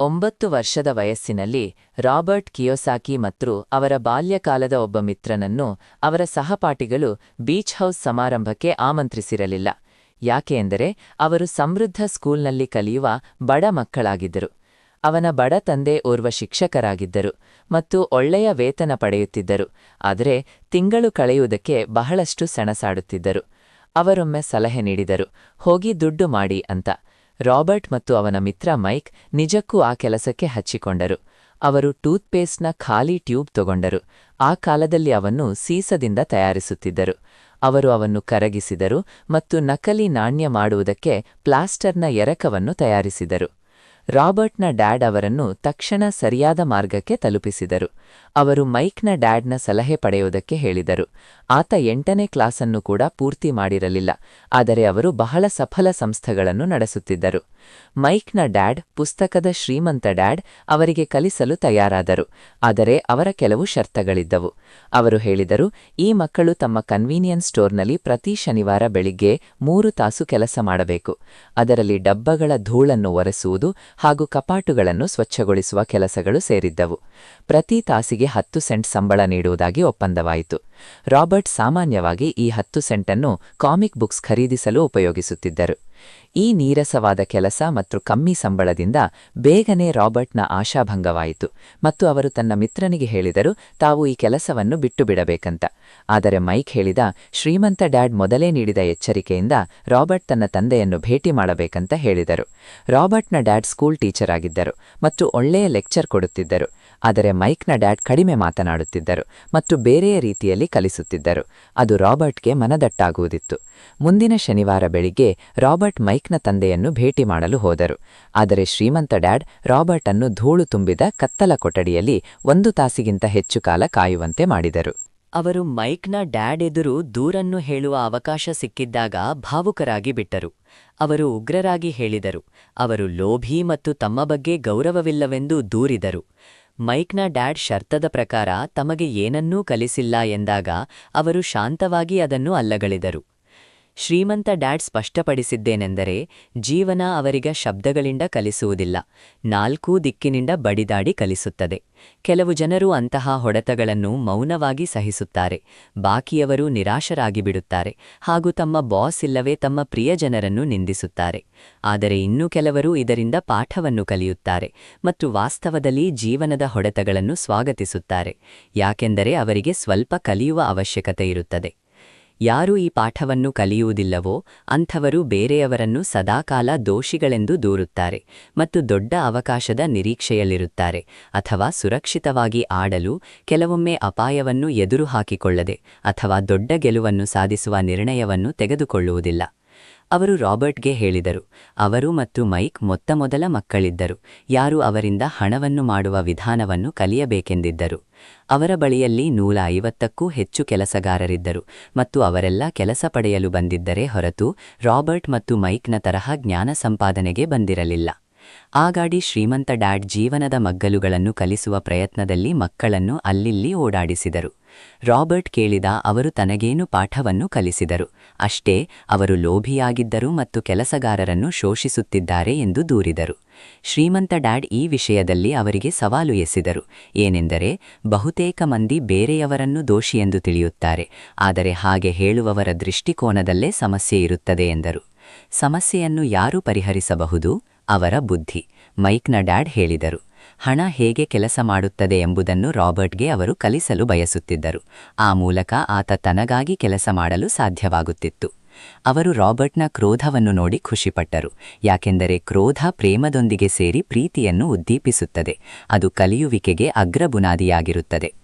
ಒಂಬತ್ತು ವರ್ಷದ ವಯಸ್ಸಿನಲ್ಲಿ ರಾಬರ್ಟ್ ಕಿಯೋಸಾಕಿ ಮತ್ತು ಅವರ ಬಾಲ್ಯಕಾಲದ ಒಬ್ಬ ಮಿತ್ರನನ್ನು ಅವರ ಸಹಪಾಠಿಗಳು ಬೀಚ್ ಹೌಸ್ ಸಮಾರಂಭಕ್ಕೆ ಆಮಂತ್ರಿಸಿರಲಿಲ್ಲ. ಯಾಕೆಂದರೆ ಅವರು ಸಮೃದ್ಧ ಸ್ಕೂಲ್ನಲ್ಲಿ ಕಲಿಯುವ ಬಡ ಮಕ್ಕಳಾಗಿದ್ದರು. ಅವನ ಬಡ ತಂದೆ ಓರ್ವ ಶಿಕ್ಷಕರಾಗಿದ್ದರು ಮತ್ತು ಒಳ್ಳೆಯ ವೇತನ ಪಡೆಯುತ್ತಿದ್ದರು, ಆದರೆ ತಿಂಗಳು ಕಳೆಯುವುದಕ್ಕೆ ಬಹಳಷ್ಟು ಸೆಣಸಾಡುತ್ತಿದ್ದರು. ಅವರೊಮ್ಮೆ ಸಲಹೆ ನೀಡಿದರು, ಹೋಗಿ ದುಡ್ಡು ಮಾಡಿ ಅಂತ. ರಾಬರ್ಟ್ ಮತ್ತು ಅವನ ಮಿತ್ರ ಮೈಕ್ ನಿಜಕ್ಕೂ ಆ ಕೆಲಸಕ್ಕೆ ಹಚ್ಚಿಕೊಂಡರು. ಅವರು ಟೂತ್ಪೇಸ್ಟ್ನ ಖಾಲಿ ಟ್ಯೂಬ್ ತಗೊಂಡರು. ಆ ಕಾಲದಲ್ಲಿ ಅವನ್ನು ಸೀಸದಿಂದ ತಯಾರಿಸುತ್ತಿದ್ದರು. ಅವರು ಅವನ್ನು ಕರಗಿಸಿದರು ಮತ್ತು ನಕಲಿ ನಾಣ್ಯ ಮಾಡುವುದಕ್ಕೆ ಪ್ಲಾಸ್ಟರ್ನ ಎರಕವನ್ನು ತಯಾರಿಸಿದರು. ರಾಬರ್ಟ್ನ ಡ್ಯಾಡ್ ಅವರನ್ನು ತಕ್ಷಣ ಸರಿಯಾದ ಮಾರ್ಗಕ್ಕೆ ತಲುಪಿಸಿದರು. ಅವರು ಮೈಕ್ನ ಡ್ಯಾಡ್ನ ಸಲಹೆ ಪಡೆಯುವುದಕ್ಕೆ ಹೇಳಿದರು. ಆತ ಎಂಟನೇ ಕ್ಲಾಸನ್ನು ಕೂಡ ಪೂರ್ತಿ ಮಾಡಿರಲಿಲ್ಲ, ಆದರೆ ಅವರು ಬಹಳ ಸಫಲ ಸಂಸ್ಥೆಗಳನ್ನು ನಡೆಸುತ್ತಿದ್ದರು. ಮೈಕ್ನ ಡ್ಯಾಡ್, ಪುಸ್ತಕದ ಶ್ರೀಮಂತ ಡ್ಯಾಡ್, ಅವರಿಗೆ ಕಲಿಸಲು ತಯಾರಾದರು, ಆದರೆ ಅವರ ಕೆಲವು ಶರ್ತಗಳಿದ್ದವು ಅವರು ಹೇಳಿದರು, ಈ ಮಕ್ಕಳು ತಮ್ಮ ಕನ್ವೀನಿಯನ್ಸ್ ಸ್ಟೋರ್ನಲ್ಲಿ ಪ್ರತಿ ಶನಿವಾರ ಬೆಳಿಗ್ಗೆ ಮೂರು ತಾಸು ಕೆಲಸ ಮಾಡಬೇಕು. ಅದರಲ್ಲಿ ಡಬ್ಬಗಳ ಧೂಳನ್ನು ಒರೆಸುವುದು ಹಾಗೂ ಕಪಾಟುಗಳನ್ನು ಸ್ವಚ್ಛಗೊಳಿಸುವ ಕೆಲಸಗಳು ಸೇರಿದ್ದವು. ಪ್ರತಿ ತಾಸಿಗೆ ಹತ್ತು ಸೆಂಟ್ ಸಂಬಳ ನೀಡುವುದಾಗಿ ಒಪ್ಪಂದವಾಯಿತು. ರಾಬರ್ಟ್ ಸಾಮಾನ್ಯವಾಗಿ ಈ ಹತ್ತು ಸೆಂಟನ್ನು ಕಾಮಿಕ್ ಬುಕ್ಸ್ ಖರೀದಿಸಲು ಉಪಯೋಗಿಸುತ್ತಿದ್ದರು. ಈ ನೀರಸವಾದ ಕೆಲಸ ಮತ್ತು ಕಮ್ಮಿ ಸಂಬಳದಿಂದ ಬೇಗನೆ ರಾಬರ್ಟ್ನ ಆಶಾಭಂಗವಾಯಿತು ಮತ್ತು ಅವರು ತನ್ನ ಮಿತ್ರನಿಗೆ ಹೇಳಿದರು, ತಾವು ಈ ಕೆಲಸವನ್ನು ಬಿಟ್ಟು ಬಿಡಬೇಕಂತ ಆದರೆ ಮೈಕ್ ಹೇಳಿದ, ಶ್ರೀಮಂತ ಡ್ಯಾಡ್ ಮೊದಲೇ ನೀಡಿದ ಎಚ್ಚರಿಕೆಯಿಂದ ರಾಬರ್ಟ್ ತನ್ನ ತಂದೆಯನ್ನು ಭೇಟಿ ಮಾಡಬೇಕಂತ ಹೇಳಿದರು. ರಾಬರ್ಟ್ನ ಡ್ಯಾಡ್ ಸ್ಕೂಲ್ ಟೀಚರ್ ಆಗಿದ್ದರು ಮತ್ತು ಒಳ್ಳೆಯ ಲೆಕ್ಚರ್ ಕೊಡುತ್ತಿದ್ದರು. ಆದರೆ ಮೈಕ್ನ ಡ್ಯಾಡ್ ಕಡಿಮೆ ಮಾತನಾಡುತ್ತಿದ್ದರು ಮತ್ತು ಬೇರೆಯ ರೀತಿಯಲ್ಲಿ ಕಲಿಸುತ್ತಿದ್ದರು. ಅದು ರಾಬರ್ಟ್ಗೆ ಮನದಟ್ಟಾಗುವುದಿತ್ತು. ಮುಂದಿನ ಶನಿವಾರ ಬೆಳಿಗ್ಗೆ ರಾಬರ್ಟ್ ಮೈಕ್ನ ತಂದೆಯನ್ನು ಭೇಟಿ ಮಾಡಲು ಹೋದರು. ಆದರೆ ಶ್ರೀಮಂತ ಡ್ಯಾಡ್ ರಾಬರ್ಟ್ ಅನ್ನು ಧೂಳು ತುಂಬಿದ ಕತ್ತಲ ಕೊಠಡಿಯಲ್ಲಿ ಒಂದು ತಾಸಿಗಿಂತ ಹೆಚ್ಚು ಕಾಲ ಕಾಯುವಂತೆ ಮಾಡಿದರು. ಅವರು ಮೈಕ್ನ ಡ್ಯಾಡ್ ಎದುರು ದೂರನ್ನು ಹೇಳುವ ಅವಕಾಶ ಸಿಕ್ಕಿದ್ದಾಗ ಭಾವುಕರಾಗಿ ಬಿಟ್ಟರು. ಅವರು ಉಗ್ರರಾಗಿ ಹೇಳಿದರು. ಅವರು ಲೋಭಿ ಮತ್ತು ತಮ್ಮ ಬಗ್ಗೆ ಗೌರವವಿಲ್ಲವೆಂದು ದೂರಿದರು. ಮೈಕ್ನ ಡ್ಯಾಡ್ ಶರ್ತದ ಪ್ರಕಾರ ತಮಗೆ ಏನನ್ನೂ ಕಲಿಸಿಲ್ಲ ಎಂದಾಗ ಅವರು ಶಾಂತವಾಗಿ ಅದನ್ನು ಅಲ್ಲಗಳಿದರು. ಶ್ರೀಮಂತ ಡ್ಯಾಡ್ ಸ್ಪಷ್ಟಪಡಿಸಿದ್ದೇನೆಂದರೆ ಜೀವನ ಅವರಿಗೆ ಶಬ್ದಗಳಿಂದ ಕಲಿಸುವುದಿಲ್ಲ, ನಾಲ್ಕೂ ದಿಕ್ಕಿನಿಂದ ಬಡಿದಾಡಿ ಕಲಿಸುತ್ತದೆ. ಕೆಲವು ಜನರು ಅಂತಹ ಹೊಡೆತಗಳನ್ನು ಮೌನವಾಗಿ ಸಹಿಸುತ್ತಾರೆ, ಬಾಕಿಯವರು ನಿರಾಶರಾಗಿ ಬಿಡುತ್ತಾರೆ ಹಾಗೂ ತಮ್ಮ ಬಾಸ್ ಇಲ್ಲವೇ ತಮ್ಮ ಪ್ರಿಯಜನರನ್ನು ನಿಂದಿಸುತ್ತಾರೆ. ಆದರೆ ಇನ್ನೂ ಕೆಲವರು ಇದರಿಂದ ಪಾಠವನ್ನು ಕಲಿಯುತ್ತಾರೆ ಮತ್ತು ವಾಸ್ತವದಲ್ಲಿ ಜೀವನದ ಹೊಡೆತಗಳನ್ನು ಸ್ವಾಗತಿಸುತ್ತಾರೆ, ಯಾಕೆಂದರೆ ಅವರಿಗೆ ಸ್ವಲ್ಪ ಕಲಿಯುವ ಅವಶ್ಯಕತೆ ಇರುತ್ತದೆ. ಯಾರು ಈ ಪಾಠವನ್ನು ಕಲಿಯುವುದಿಲ್ಲವೋ ಅಂಥವರು ಬೇರೆಯವರನ್ನು ಸದಾಕಾಲ ದೋಷಿಗಳೆಂದು ದೂರುತ್ತಾರೆ ಮತ್ತು ದೊಡ್ಡ ಅವಕಾಶದ ನಿರೀಕ್ಷೆಯಲ್ಲಿರುತ್ತಾರೆ ಅಥವಾ ಸುರಕ್ಷಿತವಾಗಿ ಆಡಲು ಕೆಲವೊಮ್ಮೆ ಅಪಾಯವನ್ನು ಎದುರು ಹಾಕಿಕೊಳ್ಳದೆ ಅಥವಾ ದೊಡ್ಡ ಗೆಲುವನ್ನು ಸಾಧಿಸುವ ನಿರ್ಣಯವನ್ನು ತೆಗೆದುಕೊಳ್ಳುವುದಿಲ್ಲ. ಅವರು ರಾಬರ್ಟ್ಗೆ ಹೇಳಿದರು, ಅವರು ಮತ್ತು ಮೈಕ್ ಮೊತ್ತ ಮೊದಲ ಮಕ್ಕಳಿದ್ದರು, ಯಾರು ಅವರಿಂದ ಹಣವನ್ನು ಮಾಡುವ ವಿಧಾನವನ್ನು ಕಲಿಯಬೇಕೆಂದಿದ್ದರು. ಅವರ ಬಳಿಯಲ್ಲಿ ನೂರ ಐವತ್ತಕ್ಕೂ ಹೆಚ್ಚು ಕೆಲಸಗಾರರಿದ್ದರು ಮತ್ತು ಅವರೆಲ್ಲ ಕೆಲಸ ಪಡೆಯಲು ಬಂದಿದ್ದರೆ ಹೊರತು ರಾಬರ್ಟ್ ಮತ್ತು ಮೈಕ್ನ ತರಹ ಜ್ಞಾನ ಸಂಪಾದನೆಗೆ ಬಂದಿರಲಿಲ್ಲ. ಆ ಗಾಡಿ ಶ್ರೀಮಂತ ಡ್ಯಾಡ್ ಜೀವನದ ಮಗ್ಗಲುಗಳನ್ನು ಕಲಿಸುವ ಪ್ರಯತ್ನದಲ್ಲಿ ಮಕ್ಕಳನ್ನು ಅಲ್ಲಿಲ್ಲಿ ಓಡಾಡಿಸಿದರು. ರಾಬರ್ಟ್ ಕೇಳಿದ ಅವರು ತನಗೇನು ಪಾಠವನ್ನು ಕಲಿಸಿದರು. ಅಷ್ಟೇ, ಅವರು ಲೋಭಿಯಾಗಿದ್ದರು ಮತ್ತು ಕೆಲಸಗಾರರನ್ನು ಶೋಷಿಸುತ್ತಿದ್ದಾರೆ ಎಂದು ದೂರಿದರು. ಶ್ರೀಮಂತ ಡ್ಯಾಡ್ ಈ ವಿಷಯದಲ್ಲಿ ಅವರಿಗೆ ಸವಾಲು ಎಸೆದರು. ಏನೆಂದರೆ, ಬಹುತೇಕ ಮಂದಿ ಬೇರೆಯವರನ್ನು ದೋಷಿಯೆಂದು ತಿಳಿಯುತ್ತಾರೆ, ಆದರೆ ಹಾಗೆ ಹೇಳುವವರ ದೃಷ್ಟಿಕೋನದಲ್ಲೇ ಸಮಸ್ಯೆ ಇರುತ್ತದೆ ಎಂದರು. ಸಮಸ್ಯೆಯನ್ನು ಯಾರು ಪರಿಹರಿಸಬಹುದು? ಅವರ ಬುದ್ಧಿ. ಮೈಕ್ನ ಡ್ಯಾಡ್ ಹೇಳಿದರು, ಹಣ ಹೇಗೆ ಕೆಲಸ ಮಾಡುತ್ತದೆ ಎಂಬುದನ್ನು ರಾಬರ್ಟ್ಗೆ ಅವರು ಕಲಿಸಲು ಬಯಸುತ್ತಿದ್ದರು. ಆ ಮೂಲಕ ಆತ ತನಗಾಗಿ ಕೆಲಸ ಮಾಡಲು ಸಾಧ್ಯವಾಗುತ್ತಿತ್ತು. ಅವರು ರಾಬರ್ಟ್ನ ಕ್ರೋಧವನ್ನು ನೋಡಿ ಖುಷಿಪಟ್ಟರು. ಯಾಕೆಂದರೆ ಕ್ರೋಧ ಪ್ರೇಮದೊಂದಿಗೆ ಸೇರಿ ಪ್ರೀತಿಯನ್ನು ಉದ್ದೀಪಿಸುತ್ತದೆ. ಅದು ಕಲಿಯುವಿಕೆಗೆ ಅಗ್ರಬುನಾದಿಯಾಗಿರುತ್ತದೆ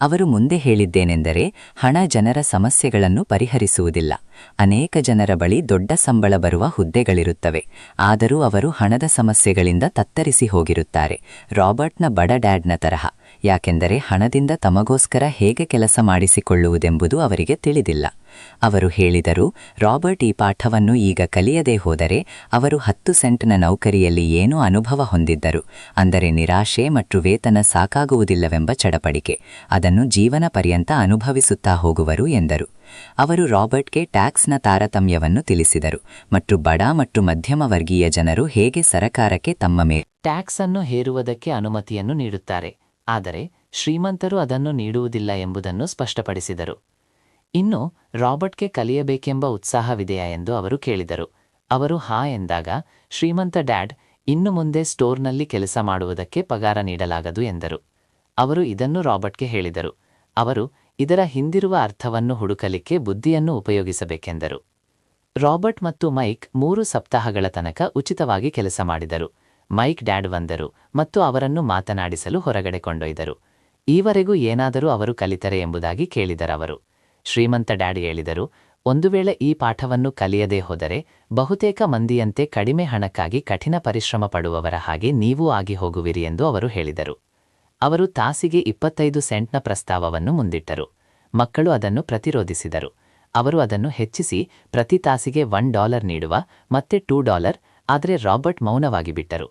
ಅವರು ಮುಂದೆ ಹೇಳಿದ್ದೇನೆಂದರೆ, ಹಣ ಜನರ ಸಮಸ್ಯೆಗಳನ್ನು ಪರಿಹರಿಸುವುದಿಲ್ಲ. ಅನೇಕ ಜನರ ಬಳಿ ದೊಡ್ಡ ಸಂಬಳ ಬರುವ ಹುದ್ದೆಗಳಿರುತ್ತವೆ. ಆದರೂ ಅವರು ಹಣದ ಸಮಸ್ಯೆಗಳಿಂದ ತತ್ತರಿಸಿ ಹೋಗಿರುತ್ತಾರೆ. ರಾಬರ್ಟ್ನ ಬಡ ಡ್ಯಾಡ್ನ ತರಹ. ಯಾಕೆಂದರೆ ಹಣದಿಂದ ತಮಗೋಸ್ಕರ ಹೇಗೆ ಕೆಲಸ ಮಾಡಿಸಿಕೊಳ್ಳುವುದೆಂಬುದು ಅವರಿಗೆ ತಿಳಿದಿಲ್ಲ. ಅವರು ಹೇಳಿದರು, ರಾಬರ್ಟ್ ಈ ಪಾಠವನ್ನು ಈಗ ಕಲಿಯದೇ ಹೋದರೆ ಅವರು ಹತ್ತು ಸೆಂಟ್ನ ನೌಕರಿಯಲ್ಲಿ ಏನೂ ಅನುಭವ ಹೊಂದಿದ್ದರು. ಅಂದರೆ ನಿರಾಶೆ ಮತ್ತು ವೇತನ ಸಾಕಾಗುವುದಿಲ್ಲವೆಂಬ ಚಡಪಡಿಕೆ. ಅದನ್ನು ಜೀವನ ಪರ್ಯಂತ ಅನುಭವಿಸುತ್ತಾ ಹೋಗುವರು ಎಂದರು. ಅವರು ರಾಬರ್ಟ್ಗೆ ಟ್ಯಾಕ್ಸ್ನ ತಾರತಮ್ಯವನ್ನು ತಿಳಿಸಿದರು ಮತ್ತು ಬಡ ಮತ್ತು ಮಧ್ಯಮ ವರ್ಗೀಯ ಜನರು ಹೇಗೆ ಸರಕಾರಕ್ಕೆ ತಮ್ಮ ಮೇಲೆ ಟ್ಯಾಕ್ಸ್ ಅನ್ನು ಹೇರುವುದಕ್ಕೆ ಅನುಮತಿಯನ್ನು ನೀಡುತ್ತಾರೆ. ಆದರೆ ಶ್ರೀಮಂತರು ಅದನ್ನು ನೀಡುವುದಿಲ್ಲ ಎಂಬುದನ್ನು ಸ್ಪಷ್ಟಪಡಿಸಿದರು. ಇನ್ನು ರಾಬರ್ಟ್ಗೆ ಕಲಿಯಬೇಕೆಂಬ ಉತ್ಸಾಹವಿದೆಯಾ ಎಂದು ಅವರು ಕೇಳಿದರು. ಅವರು ಹಾ ಎಂದಾಗ, ಶ್ರೀಮಂತ ಡ್ಯಾಡ್ ಇನ್ನು ಮುಂದೆ ಸ್ಟೋರ್ನಲ್ಲಿ ಕೆಲಸ ಮಾಡುವುದಕ್ಕೆ ಪಗಾರ ನೀಡಲಾಗದು ಎಂದರು. ಅವರು ಇದನ್ನು ರಾಬರ್ಟ್ಗೆ ಹೇಳಿದರು. ಅವರು ಇದರ ಹಿಂದಿರುವ ಅರ್ಥವನ್ನು ಹುಡುಕಲಿಕ್ಕೆ ಬುದ್ಧಿಯನ್ನು ಉಪಯೋಗಿಸಬೇಕೆಂದರು. ರಾಬರ್ಟ್ ಮತ್ತು ಮೈಕ್ ಮೂರು ಸಪ್ತಾಹಗಳ ತನಕ ಉಚಿತವಾಗಿ ಕೆಲಸ ಮಾಡಿದರು. ಮೈಕ್ ಡ್ಯಾಡ್ ಬಂದರು ಮತ್ತು ಅವರನ್ನು ಮಾತನಾಡಿಸಲು ಹೊರಗಡೆ ಕೊಂಡೊಯ್ದರು. ಈವರೆಗೂ ಏನಾದರೂ ಅವರು ಕಲಿತರೆ ಎಂಬುದಾಗಿ ಕೇಳಿದರವರು. ಶ್ರೀಮಂತ ಡ್ಯಾಡಿ ಹೇಳಿದರು, ಒಂದು ವೇಳೆ ಈ ಪಾಠವನ್ನು ಕಲಿಯದೇ ಹೋದರೆ ಬಹುತೇಕ ಮಂದಿಯಂತೆ ಕಡಿಮೆ ಹಣಕ್ಕಾಗಿ ಕಠಿಣ ಪರಿಶ್ರಮ ಪಡುವವರ ಹಾಗೆ ನೀವೂ ಆಗಿ ಹೋಗುವಿರಿ ಎಂದು ಅವರು ಹೇಳಿದರು. ಅವರು ತಾಸಿಗೆ ಇಪ್ಪತ್ತೈದು ಸೆಂಟ್ನ ಪ್ರಸ್ತಾವವನ್ನು ಮುಂದಿಟ್ಟರು. ಮಕ್ಕಳು ಅದನ್ನು ಪ್ರತಿರೋಧಿಸಿದರು. ಅವರು ಅದನ್ನು ಹೆಚ್ಚಿಸಿ ಪ್ರತಿ ತಾಸಿಗೆ ಒನ್ ಡಾಲರ್ ನೀಡುವ, ಮತ್ತೆ ಟೂ ಡಾಲರ್, ಆದರೆ ರಾಬರ್ಟ್ ಮೌನವಾಗಿ ಬಿಟ್ಟರು.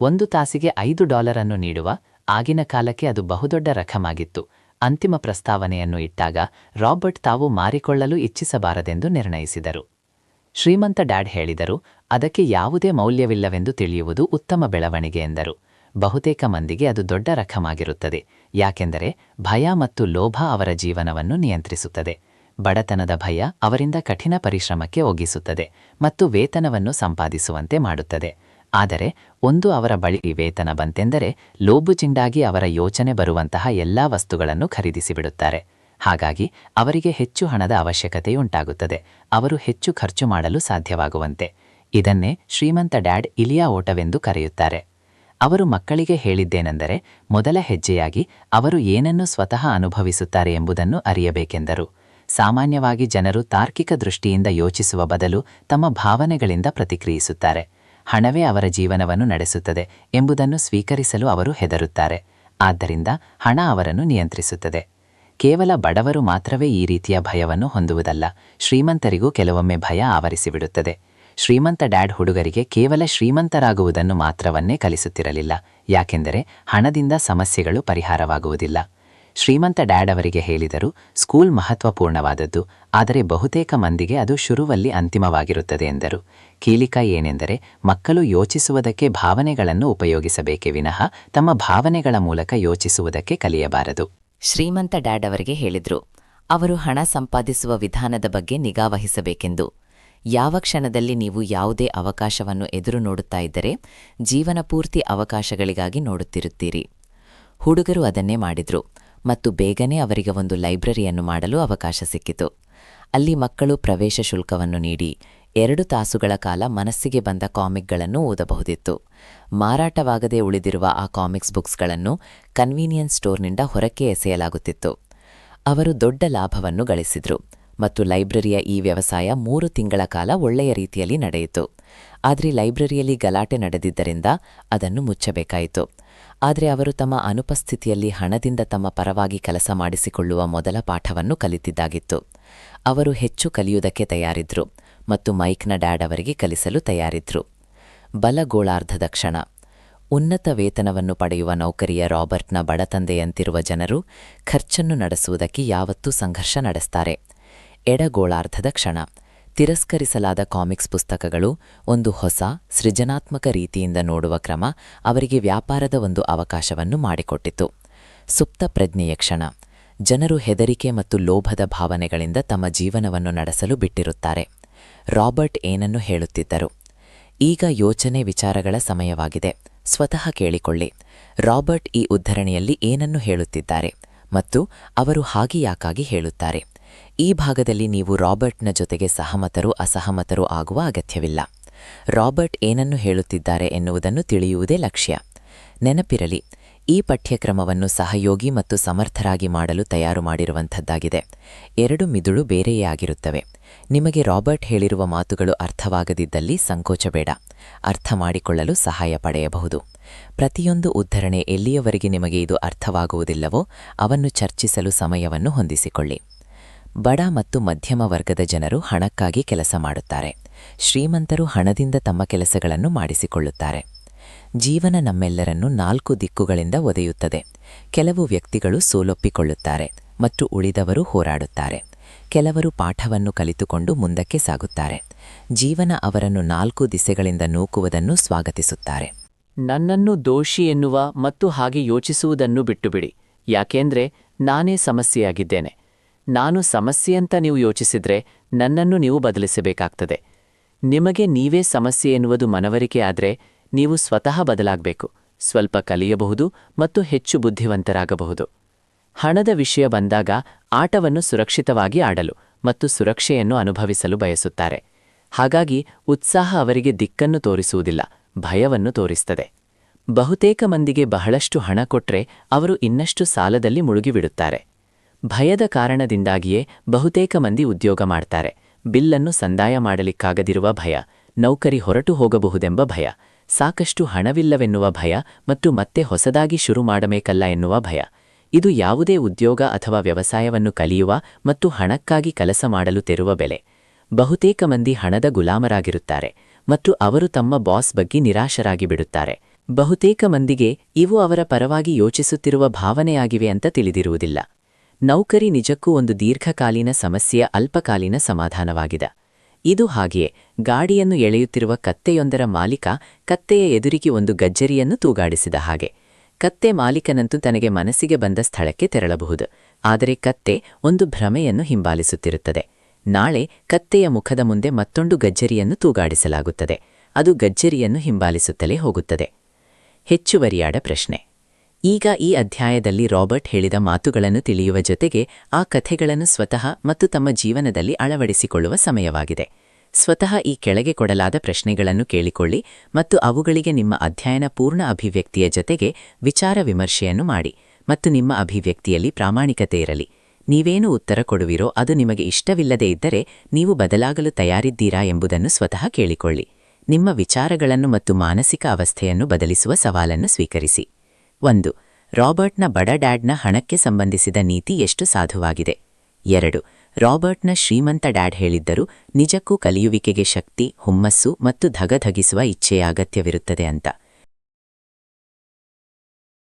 ಒಂದು ತಾಸಿಗೆ ಐದು ಡಾಲರ್ ಅನ್ನು ನೀಡುವ, ಆಗಿನ ಕಾಲಕ್ಕೆ ಅದು ಬಹುದೊಡ್ಡ ರಕಮಾಗಿತ್ತು. ಅಂತಿಮ ಪ್ರಸ್ತಾವನೆಯನ್ನು ಇಟ್ಟಾಗ ರಾಬರ್ಟ್ ತಾವು ಮಾರಿಕೊಳ್ಳಲು ಇಚ್ಛಿಸಬಾರದೆಂದು ನಿರ್ಣಯಿಸಿದರು. ಶ್ರೀಮಂತ ಡ್ಯಾಡ್ ಹೇಳಿದರು, ಅದಕ್ಕೆ ಯಾವುದೇ ಮೌಲ್ಯವಿಲ್ಲವೆಂದು ತಿಳಿಯುವುದು ಉತ್ತಮ ಬೆಳವಣಿಗೆ ಎಂದರು. ಬಹುತೇಕ ಮಂದಿಗೆ ಅದು ದೊಡ್ಡ ರಕಮಾಗಿರುತ್ತದೆ ಯಾಕೆಂದರೆ ಭಯ ಮತ್ತು ಲೋಭ ಅವರ ಜೀವನವನ್ನು ನಿಯಂತ್ರಿಸುತ್ತದೆ. ಬಡತನದ ಭಯ ಅವರಿಂದ ಕಠಿಣ ಪರಿಶ್ರಮಕ್ಕೆ ಒಗ್ಗಿಸುತ್ತದೆ ಮತ್ತು ವೇತನವನ್ನು ಸಂಪಾದಿಸುವಂತೆ ಮಾಡುತ್ತದೆ. ಆದರೆ ಒಂದು ಅವರ ಬಳಿ ವೇತನ ಬಂತೆಂದರೆ ಲೋಬುಚಿಂಡಾಗಿ ಅವರ ಯೋಚನೆ ಬರುವಂತಹ ಎಲ್ಲಾ ವಸ್ತುಗಳನ್ನು ಖರೀದಿಸಿಬಿಡುತ್ತಾರೆ. ಹಾಗಾಗಿ ಅವರಿಗೆ ಹೆಚ್ಚು ಹಣದ ಅವಶ್ಯಕತೆಯುಂಟಾಗುತ್ತದೆ. ಅವರು ಹೆಚ್ಚು ಖರ್ಚು ಮಾಡಲು ಸಾಧ್ಯವಾಗುವಂತೆ. ಇದನ್ನೇ ಶ್ರೀಮಂತ ಡ್ಯಾಡ್ ಇಲಿಯಾ ಓಟವೆಂದು ಕರೆಯುತ್ತಾರೆ. ಅವರು ಮಕ್ಕಳಿಗೆ ಹೇಳಿದ್ದೇನೆಂದರೆ ಮೊದಲ ಹೆಜ್ಜೆಯಾಗಿ ಅವರು ಏನನ್ನು ಸ್ವತಃ ಅನುಭವಿಸುತ್ತಾರೆ ಎಂಬುದನ್ನು ಅರಿಯಬೇಕೆಂದರು. ಸಾಮಾನ್ಯವಾಗಿ ಜನರು ತಾರ್ಕಿಕ ದೃಷ್ಟಿಯಿಂದ ಯೋಚಿಸುವ ಬದಲು ತಮ್ಮ ಭಾವನೆಗಳಿಂದ ಪ್ರತಿಕ್ರಿಯಿಸುತ್ತಾರೆ. ಹಣವೇ ಅವರ ಜೀವನವನ್ನು ನಡೆಸುತ್ತದೆ ಎಂಬುದನ್ನು ಸ್ವೀಕರಿಸಲು ಅವರು ಹೆದರುತ್ತಾರೆ. ಆದ್ದರಿಂದ ಹಣ ಅವರನ್ನು ನಿಯಂತ್ರಿಸುತ್ತದೆ. ಕೇವಲ ಬಡವರು ಮಾತ್ರವೇ ಈ ರೀತಿಯ ಭಯವನ್ನು ಹೊಂದುವುದಲ್ಲ, ಶ್ರೀಮಂತರಿಗೂ ಕೆಲವೊಮ್ಮೆ ಭಯ ಆವರಿಸಿಬಿಡುತ್ತದೆ. ಶ್ರೀಮಂತ ಡ್ಯಾಡ್ ಹುಡುಗರಿಗೆ ಕೇವಲ ಶ್ರೀಮಂತರಾಗುವುದನ್ನು ಮಾತ್ರವನ್ನೇ ಕಲಿಸುತ್ತಿರಲಿಲ್ಲ, ಯಾಕೆಂದರೆ ಹಣದಿಂದ ಸಮಸ್ಯೆಗಳು ಪರಿಹಾರವಾಗುವುದಿಲ್ಲ. ಶ್ರೀಮಂತ ಡ್ಯಾಡ್ ಅವರಿಗೆ ಹೇಳಿದರು ಸ್ಕೂಲ್ ಮಹತ್ವಪೂರ್ಣವಾದದ್ದು, ಆದರೆ ಬಹುತೇಕ ಮಂದಿಗೆ ಅದು ಶುರುವಲ್ಲಿ ಅಂತಿಮವಾಗಿರುತ್ತದೆ ಎಂದರು. ಕೀಲಿಕ ಏನೆಂದರೆ, ಮಕ್ಕಳು ಯೋಚಿಸುವುದಕ್ಕೆ ಭಾವನೆಗಳನ್ನು ಉಪಯೋಗಿಸಬೇಕೆ ವಿನಃ ತಮ್ಮ ಭಾವನೆಗಳ ಮೂಲಕ ಯೋಚಿಸುವುದಕ್ಕೆ ಕಲಿಯಬಾರದು. ಶ್ರೀಮಂತ ಡ್ಯಾಡ್ ಅವರಿಗೆ ಹೇಳಿದರು, ಅವರು ಹಣ ಸಂಪಾದಿಸುವ ವಿಧಾನದ ಬಗ್ಗೆ ನಿಗಾವಹಿಸಬೇಕೆಂದು ಯಾವ ಕ್ಷಣದಲ್ಲಿ ನೀವು ಯಾವುದೇ ಅವಕಾಶವನ್ನು ಎದುರು ನೋಡುತ್ತಾ ಇದ್ದರೆ, ಜೀವನ ಪೂರ್ತಿ ಅವಕಾಶಗಳಿಗಾಗಿ ನೋಡುತ್ತಿರುತ್ತೀರಿ. ಹುಡುಗರು ಅದನ್ನೇ ಮಾಡಿದ್ರು ಮತ್ತು ಬೇಗನೆ ಅವರಿಗೆ ಒಂದು ಲೈಬ್ರರಿಯನ್ನು ಮಾಡಲು ಅವಕಾಶ ಸಿಕ್ಕಿತು. ಅಲ್ಲಿ ಮಕ್ಕಳು ಪ್ರವೇಶ ಶುಲ್ಕವನ್ನು ನೀಡಿ ಎರಡು ತಾಸುಗಳ ಕಾಲ ಮನಸ್ಸಿಗೆ ಬಂದ ಕಾಮಿಕ್ಗಳನ್ನು ಓದಬಹುದಿತ್ತು. ಮಾರಾಟವಾಗದೇ ಉಳಿದಿರುವ ಆ ಕಾಮಿಕ್ಸ್ ಬುಕ್ಸ್ಗಳನ್ನು ಕನ್ವೀನಿಯನ್ಸ್ ಸ್ಟೋರ್ನಿಂದ ಹೊರಕ್ಕೆ ಎಸೆಯಲಾಗುತ್ತಿತ್ತು. ಅವರು ದೊಡ್ಡ ಲಾಭವನ್ನು ಗಳಿಸಿದ್ರು ಮತ್ತು ಲೈಬ್ರರಿಯ ಈ ವ್ಯವಸಾಯ ಮೂರು ತಿಂಗಳ ಕಾಲ ಒಳ್ಳೆಯ ರೀತಿಯಲ್ಲಿ ನಡೆಯಿತು. ಆದರೆ ಲೈಬ್ರರಿಯಲ್ಲಿ ಗಲಾಟೆ ನಡೆದಿದ್ದರಿಂದ ಅದನ್ನು ಮುಚ್ಚಬೇಕಾಯಿತು. ಆದರೆ ಅವರು ತಮ್ಮ ಅನುಪಸ್ಥಿತಿಯಲ್ಲಿ ಹಣದಿಂದ ತಮ್ಮ ಪರವಾಗಿ ಕೆಲಸ ಮಾಡಿಸಿಕೊಳ್ಳುವ ಮೊದಲ ಪಾಠವನ್ನು ಕಲಿತಿದ್ದಾಗಿತ್ತು. ಅವರು ಹೆಚ್ಚು ಕಲಿಯುವುದಕ್ಕೆ ತಯಾರಿದ್ರು ಮತ್ತು ಮೈಕ್ನ ಡ್ಯಾಡ್ ಅವರಿಗೆ ಕಲಿಸಲು ತಯಾರಿದ್ರು. ಬಲಗೋಳಾರ್ಧದ ಕ್ಷಣ. ಉನ್ನತ ವೇತನವನ್ನು ಪಡೆಯುವ ನೌಕರಿಯ ರಾಬರ್ಟ್ನ ಬಡತಂದೆಯಂತಿರುವ ಜನರು ಖರ್ಚನ್ನು ನಡೆಸುವುದಕ್ಕೆ ಯಾವತ್ತೂ ಸಂಘರ್ಷ ನಡೆಸ್ತಾರೆ. ಎಡಗೋಳಾರ್ಧದ ಕ್ಷಣ. ತಿರಸ್ಕರಿಸಲಾದ ಕಾಮಿಕ್ಸ್ ಪುಸ್ತಕಗಳು ಒಂದು ಹೊಸ, ಸೃಜನಾತ್ಮಕ ರೀತಿಯಿಂದ ನೋಡುವ ಕ್ರಮ ಅವರಿಗೆ ವ್ಯಾಪಾರದ ಒಂದು ಅವಕಾಶವನ್ನು ಮಾಡಿಕೊಟ್ಟಿತು. ಸುಪ್ತ ಪ್ರಜ್ಞೆಯ ಕ್ಷಣ. ಜನರು ಹೆದರಿಕೆ ಮತ್ತು ಲೋಭದ ಭಾವನೆಗಳಿಂದ ತಮ್ಮ ಜೀವನವನ್ನು ನಡೆಸಲು ಬಿಟ್ಟಿರುತ್ತಾರೆ. ರಾಬರ್ಟ್ ಏನನ್ನು ಹೇಳುತ್ತಿದ್ದರು? ಈಗ ಯೋಚನೆ ವಿಚಾರಗಳ ಸಮಯವಾಗಿದೆ. ಸ್ವತಃ ಕೇಳಿಕೊಳ್ಳಿ. ರಾಬರ್ಟ್ ಈ ಉದ್ಧರಣೆಯಲ್ಲಿ ಏನನ್ನು ಹೇಳುತ್ತಿದ್ದಾರೆ ಮತ್ತು ಅವರು ಹಾಗೆ ಯಾಕಾಗಿ ಹೇಳುತ್ತಾರೆ? ಈ ಭಾಗದಲ್ಲಿ ನೀವು ರಾಬರ್ಟ್ನ ಜೊತೆಗೆ ಸಹಮತರು, ಅಸಹಮತರು ಆಗುವ ಅಗತ್ಯವಿಲ್ಲ. ರಾಬರ್ಟ್ ಏನನ್ನು ಹೇಳುತ್ತಿದ್ದಾರೆ ಎನ್ನುವುದನ್ನು ತಿಳಿಯುವುದೇ ಲಕ್ಷ್ಯ. ನೆನಪಿರಲಿ, ಈ ಪಠ್ಯಕ್ರಮವನ್ನು ಸಹಯೋಗಿ ಮತ್ತು ಸಮರ್ಥರಾಗಿ ಮಾಡಲು ತಯಾರು ಮಾಡಿರುವಂಥದ್ದಾಗಿದೆ. ಎರಡು ಮಿದುಳು ಬೇರೆಯೇ ಆಗಿರುತ್ತವೆ. ನಿಮಗೆ ರಾಬರ್ಟ್ ಹೇಳಿರುವ ಮಾತುಗಳು ಅರ್ಥವಾಗದಿದ್ದಲ್ಲಿ ಸಂಕೋಚಬೇಡ ಅರ್ಥ ಮಾಡಿಕೊಳ್ಳಲು ಸಹಾಯ ಪಡೆಯಬಹುದು. ಪ್ರತಿಯೊಂದು ಉದ್ಧರಣೆ ಎಲ್ಲಿಯವರೆಗೆ ನಿಮಗೆ ಇದು ಅರ್ಥವಾಗುವುದಿಲ್ಲವೋ, ಅವನ್ನು ಚರ್ಚಿಸಲು ಸಮಯವನ್ನು ಹೊಂದಿಸಿಕೊಳ್ಳಿ. ಬಡ ಮತ್ತು ಮಧ್ಯಮ ವರ್ಗದ ಜನರು ಹಣಕ್ಕಾಗಿ ಕೆಲಸ ಮಾಡುತ್ತಾರೆ. ಶ್ರೀಮಂತರು ಹಣದಿಂದ ತಮ್ಮ ಕೆಲಸಗಳನ್ನು ಮಾಡಿಸಿಕೊಳ್ಳುತ್ತಾರೆ. ಜೀವನ ನಮ್ಮೆಲ್ಲರನ್ನು ನಾಲ್ಕು ದಿಕ್ಕುಗಳಿಂದ ಒದೆಯುತ್ತದೆ. ಕೆಲವು ವ್ಯಕ್ತಿಗಳು ಸೋಲೊಪ್ಪಿಕೊಳ್ಳುತ್ತಾರೆ ಮತ್ತು ಉಳಿದವರು ಹೋರಾಡುತ್ತಾರೆ. ಕೆಲವರು ಪಾಠವನ್ನು ಕಲಿತುಕೊಂಡು ಮುಂದಕ್ಕೆ ಸಾಗುತ್ತಾರೆ. ಜೀವನ ಅವರನ್ನು ನಾಲ್ಕು ದಿಸೆಗಳಿಂದ ನೂಕುವುದನ್ನು ಸ್ವಾಗತಿಸುತ್ತಾರೆ. ನನ್ನನ್ನು ದೋಷಿ ಎನ್ನುವ ಮತ್ತು ಹಾಗೆ ಯೋಚಿಸುವುದನ್ನು ಬಿಟ್ಟುಬಿಡಿ. ಯಾಕೆಂದ್ರೆ ನಾನೇ ಸಮಸ್ಯೆಯಾಗಿದ್ದೇನೆ. ನಾನು ಸಮಸ್ಯೆಯಂತ ನೀವು ಯೋಚಿಸಿದ್ರೆ ನನ್ನನ್ನು ನೀವು ಬದಲಿಸಬೇಕಾಗ್ತದೆ. ನಿಮಗೆ ನೀವೇ ಸಮಸ್ಯೆ ಎನ್ನುವುದು ಮನವರಿಕೆ ಆದರೆ ನೀವು ಸ್ವತಃ ಬದಲಾಗಬೇಕು. ಸ್ವಲ್ಪ ಕಲಿಯಬಹುದು ಮತ್ತು ಹೆಚ್ಚು ಬುದ್ಧಿವಂತರಾಗಬಹುದು. ಹಣದ ವಿಷಯ ಬಂದಾಗ ಆಟವನ್ನು ಸುರಕ್ಷಿತವಾಗಿ ಆಡಲು ಮತ್ತು ಸುರಕ್ಷೆಯನ್ನು ಅನುಭವಿಸಲು ಬಯಸುತ್ತಾರೆ. ಹಾಗಾಗಿ ಉತ್ಸಾಹ ಅವರಿಗೆ ದಿಕ್ಕನ್ನು ತೋರಿಸುವುದಿಲ್ಲ, ಭಯವನ್ನು ತೋರಿಸ್ತದೆ. ಬಹುತೇಕ ಮಂದಿಗೆ ಬಹಳಷ್ಟು ಹಣ ಕೊಟ್ರೆ ಅವರು ಇನ್ನಷ್ಟು ಸಾಲದಲ್ಲಿ ಮುಳುಗಿಬಿಡುತ್ತಾರೆ. ಭಯದ ಕಾರಣದಿಂದಾಗಿಯೇ ಬಹುತೇಕ ಮಂದಿ ಉದ್ಯೋಗ ಮಾಡ್ತಾರೆ. ಬಿಲ್ಲನ್ನು ಸಂದಾಯ ಮಾಡಲಿಕ್ಕಾಗದಿರುವ ಭಯ, ನೌಕರಿ ಹೊರಟು ಹೋಗಬಹುದೆಂಬ ಭಯ, ಸಾಕಷ್ಟು ಹಣವಿಲ್ಲವೆನ್ನುವ ಭಯ ಮತ್ತು ಮತ್ತೆ ಹೊಸದಾಗಿ ಶುರು ಮಾಡಬೇಕಲ್ಲ ಎನ್ನುವ ಭಯ. ಇದು ಯಾವುದೇ ಉದ್ಯೋಗ ಅಥವಾ ವ್ಯವಸಾಯವನ್ನು ಕಲಿಯುವ ಮತ್ತು ಹಣಕ್ಕಾಗಿ ಕೆಲಸ ಮಾಡಲು ತೆರುವ ಬೆಲೆ. ಬಹುತೇಕ ಮಂದಿ ಹಣದ ಗುಲಾಮರಾಗಿರುತ್ತಾರೆ ಮತ್ತು ಅವರು ತಮ್ಮ ಬಾಸ್ ಬಗ್ಗೆ ನಿರಾಶರಾಗಿ ಬಿಡುತ್ತಾರೆ. ಬಹುತೇಕ ಮಂದಿಗೆ ಇವು ಅವರ ಪರವಾಗಿ ಯೋಚಿಸುತ್ತಿರುವ ಭಾವನೆಯಾಗಿವೆ ಅಂತ ತಿಳಿದಿರುವುದಿಲ್ಲ. ನೌಕರಿ ನಿಜಕ್ಕೂ ಒಂದು ದೀರ್ಘಕಾಲೀನ ಸಮಸ್ಯೆಯ ಅಲ್ಪಕಾಲೀನ ಸಮಾಧಾನವಾಗಿದೆ. ಇದು ಹಾಗೆಯೇ, ಗಾಡಿಯನ್ನು ಎಳೆಯುತ್ತಿರುವ ಕತ್ತೆಯೊಂದರ ಮಾಲೀಕ ಕತ್ತೆಯ ಎದುರಿಗೆ ಒಂದು ಗಜ್ಜರಿಯನ್ನು ತೂಗಾಡಿಸಿದ ಹಾಗೆ. ಕತ್ತೆ ಮಾಲೀಕನಂತೂ ತನಗೆ ಮನಸ್ಸಿಗೆ ಬಂದ ಸ್ಥಳಕ್ಕೆ ತೆರಳಬಹುದು, ಆದರೆ ಕತ್ತೆ ಒಂದು ಭ್ರಮೆಯನ್ನು ಹಿಂಬಾಲಿಸುತ್ತಿರುತ್ತದೆ. ನಾಳೆ ಕತ್ತೆಯ ಮುಖದ ಮುಂದೆ ಮತ್ತೊಂದು ಗಜ್ಜರಿಯನ್ನು ತೂಗಾಡಿಸಲಾಗುತ್ತದೆ, ಅದು ಗಜ್ಜರಿಯನ್ನು ಹಿಂಬಾಲಿಸುತ್ತಲೇ ಹೋಗುತ್ತದೆ. ಹೆಚ್ಚುವರಿಯಾದ ಪ್ರಶ್ನೆ. ಈಗ ಈ ಅಧ್ಯಾಯದಲ್ಲಿ ರಾಬರ್ಟ್ ಹೇಳಿದ ಮಾತುಗಳನ್ನು ತಿಳಿಯುವ ಜೊತೆಗೆ ಆ ಕಥೆಗಳನ್ನು ಸ್ವತಃ ಮತ್ತು ತಮ್ಮ ಜೀವನದಲ್ಲಿ ಅಳವಡಿಸಿಕೊಳ್ಳುವ ಸಮಯವಾಗಿದೆ. ಸ್ವತಃ ಈ ಕೆಳಗೆ ಕೊಡಲಾದ ಪ್ರಶ್ನೆಗಳನ್ನು ಕೇಳಿಕೊಳ್ಳಿ ಮತ್ತು ಅವುಗಳಿಗೆ ನಿಮ್ಮ ಅಧ್ಯಯನ ಪೂರ್ಣ ಅಭಿವ್ಯಕ್ತಿಯ ಜೊತೆಗೆ ವಿಚಾರ ವಿಮರ್ಶೆಯನ್ನು ಮಾಡಿ ಮತ್ತು ನಿಮ್ಮ ಅಭಿವ್ಯಕ್ತಿಯಲ್ಲಿ ಪ್ರಾಮಾಣಿಕತೆ ಇರಲಿ. ನೀವೇನು ಉತ್ತರ ಕೊಡುವಿರೋ ಅದು ನಿಮಗೆ ಇಷ್ಟವಿಲ್ಲದೇ ಇದ್ದರೆ ನೀವು ಬದಲಾಗಲು ತಯಾರಿದ್ದೀರಾ ಎಂಬುದನ್ನು ಸ್ವತಃ ಕೇಳಿಕೊಳ್ಳಿ. ನಿಮ್ಮ ವಿಚಾರಗಳನ್ನು ಮತ್ತು ಮಾನಸಿಕ ಅವಸ್ಥೆಯನ್ನು ಬದಲಿಸುವ ಸವಾಲನ್ನು ಸ್ವೀಕರಿಸಿ. ಒಂದು, ರಾಬರ್ಟ್ನ ಬಡ ಡ್ಯಾಡ್ನ ಹಣಕ್ಕೆ ಸಂಬಂಧಿಸಿದ ನೀತಿ ಎಷ್ಟು ಸಾಧುವಾಗಿದೆ? ಎರಡು, ರಾಬರ್ಟ್ನ ಶ್ರೀಮಂತ ಡ್ಯಾಡ್ ಹೇಳಿದ್ದರು, ನಿಜಕ್ಕೂ ಕಲಿಯುವಿಕೆಗೆ ಶಕ್ತಿ, ಹುಮ್ಮಸ್ಸು ಮತ್ತು ಧಗಧಗಿಸುವ ಇಚ್ಛೆಯ ಅಗತ್ಯವಿರುತ್ತದೆ ಅಂತ.